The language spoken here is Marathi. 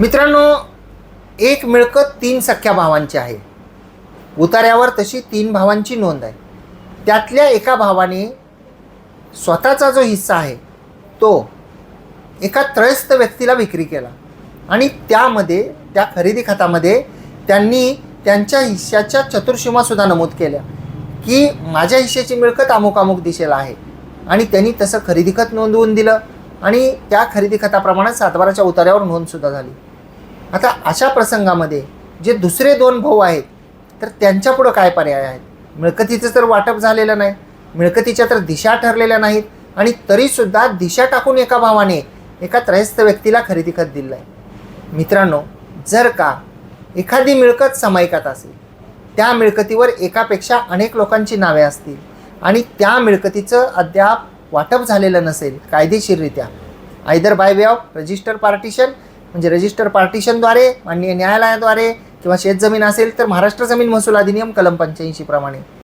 मित्रांनो एक मिळकत तीन सख्या भावांची आहे. उतार्यावर तशी तीन भावांची नोंद आहे. त्यातल्या एका भावाने स्वतःचा जो हिस्सा आहे तो एका त्रयस्थ व्यक्तीला विक्री केला. आणि त्यामध्ये त्या खरेदी खतामध्ये त्यांनी त्यांच्या हिश्श्याच्या चतुर्सीमासुद्धा नमूद केल्या की माझ्या हिश्श्याची मिळकत अमुक अमुक दिशेला आहे. आणि त्यांनी तसं खरेदी खत नोंदवून दिलं. आणि त्या खरेदी खताप्रमाणे सातबाराच्या उतार्यावर नोंदसुद्धा झाली. आता अशा प्रसंगामध्ये जे दुसरे दोन भाऊ आहेत तर त्यांच्यापुढं काय पर्याय आहेत? मिळकतीचं तर वाटप झालेलं नाही मिळकतीच्या तर दिशा ठरलेल्या नाहीत आणि तरीसुद्धा दिशा टाकून एका भावाने एका त्रयस्थ व्यक्तीला खरेदी खत दिलं आहे मित्रांनो जर का एखादी मिळकत समायिकात असेल त्या मिळकतीवर एकापेक्षा अनेक लोकांची नावे असतील आणि त्या मिळकतीचं अद्याप वाटप झालेलं नसेल कायदेशीररित्या. Either by way of register partition म्हणजे रजिस्टर पार्टिशनद्वारे माननीय न्यायालयाद्वारे किंवा शेतजमीन असेल तर महाराष्ट्र जमीन महसूल अधिनियम कलम पंच्याऐंशी प्रमाणे.